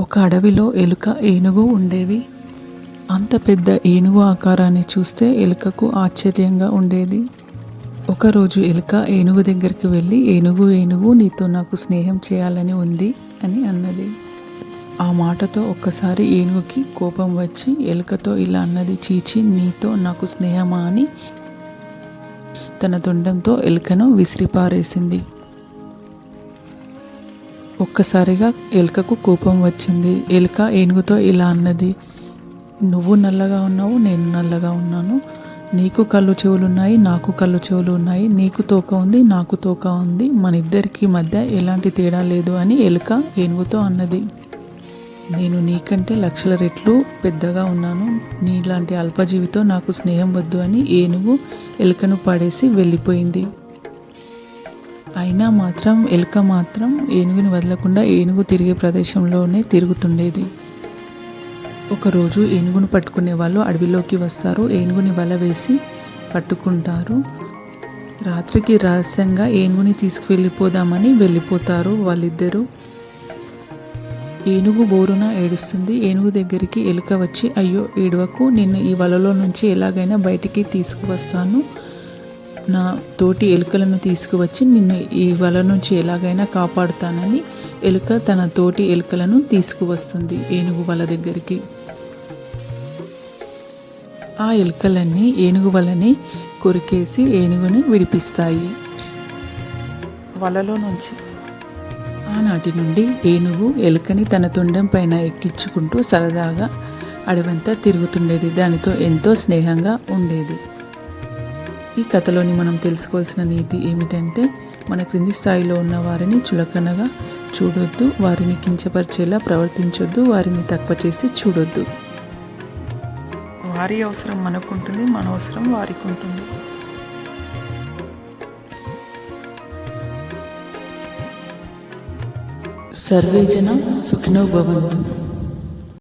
ఒక అడవిలో ఎలుక ఏనుగు ఉండేవి. అంత పెద్ద ఏనుగు ఆకారాన్ని చూస్తే ఎలుకకు ఆశ్చర్యంగా ఉండేది. ఒకరోజు ఎలుక ఏనుగు దగ్గరికి వెళ్ళి ఏనుగు ఏనుగు నీతో నాకు స్నేహం చేయాలని ఉంది అని అన్నది. ఆ మాటతో ఒక్కసారి ఏనుగుకి కోపం వచ్చి ఎలుకతో ఇలా అన్నది చీచి నీతో నాకు స్నేహమా అని తన తొండంతో ఎలుకను విసిరిపారేసింది. ఒక్కసారిగా ఎలుకకు కోపం వచ్చింది. ఎలుక ఏనుగుతో ఇలా అన్నది నువ్వు నల్లగా ఉన్నావు నేను నల్లగా ఉన్నాను. నీకు కళ్ళు చెవులు ఉన్నాయి నాకు కళ్ళు చెవులు ఉన్నాయి. నీకు తోక ఉంది నాకు తోక ఉంది. మన ఇద్దరికి మధ్య ఎలాంటి తేడా లేదు అని ఎలుక ఏనుగుతో అన్నది. నేను నీకంటే లక్షల రెట్లు పెద్దగా ఉన్నాను. నీలాంటి అల్పజీవితో నాకు స్నేహం వద్దు అని ఏనుగు ఎలుకను పడేసి వెళ్ళిపోయింది. అయినా మాత్రం ఎలుక మాత్రం ఏనుగుని వదలకుండా ఏనుగు తిరిగే ప్రదేశంలోనే తిరుగుతుండేది. ఒకరోజు ఏనుగును పట్టుకునే వాళ్ళు అడవిలోకి వస్తారు. ఏనుగుని వల వేసి పట్టుకుంటారు. రాత్రికి రహస్యంగా ఏనుగుని తీసుకువెళ్ళిపోదామని వెళ్ళిపోతారు వాళ్ళిద్దరూ. ఏనుగు బోరున ఏడుస్తుంది. ఏనుగు దగ్గరికి ఎలుక వచ్చి అయ్యో ఏడవకు నిన్ను ఈ వలలో నుంచి ఎలాగైనా బయటికి తీసుకువస్తాను. నా తోటి ఎలుకలను తీసుకువచ్చి నిన్ను ఈ వల నుంచి ఎలాగైనా కాపాడుతానని ఎలుక తన తోటి ఎలుకలను తీసుకువస్తుంది ఏనుగు వల దగ్గరికి. ఆ ఎలుకలన్నీ ఏనుగు వలని కొరికేసి ఏనుగుని విడిపిస్తాయి. వలలో నుంచి. ఆనాటి నుండి ఏనుగు ఎలుకని తన తొండం పైన ఎక్కించుకుంటూ సరదాగా అడవంతా తిరుగుతుండేది. దానితో ఎంతో స్నేహంగా ఉండేది. ఈ కథలోని మనం తెలుసుకోవాల్సిన నీతి ఏమిటంటే మన క్రింది స్థాయిలో ఉన్న వారిని చులకనగా చూడొద్దు వారిని కించపరిచేలా ప్రవర్తించొద్దు వారిని తక్కువ చేసి చూడొద్దు. వారి అవసరం మనకుంటుంది మన అవసరం వారికి ఉంటుంది సర్వే జన సుఖినో భవంతు.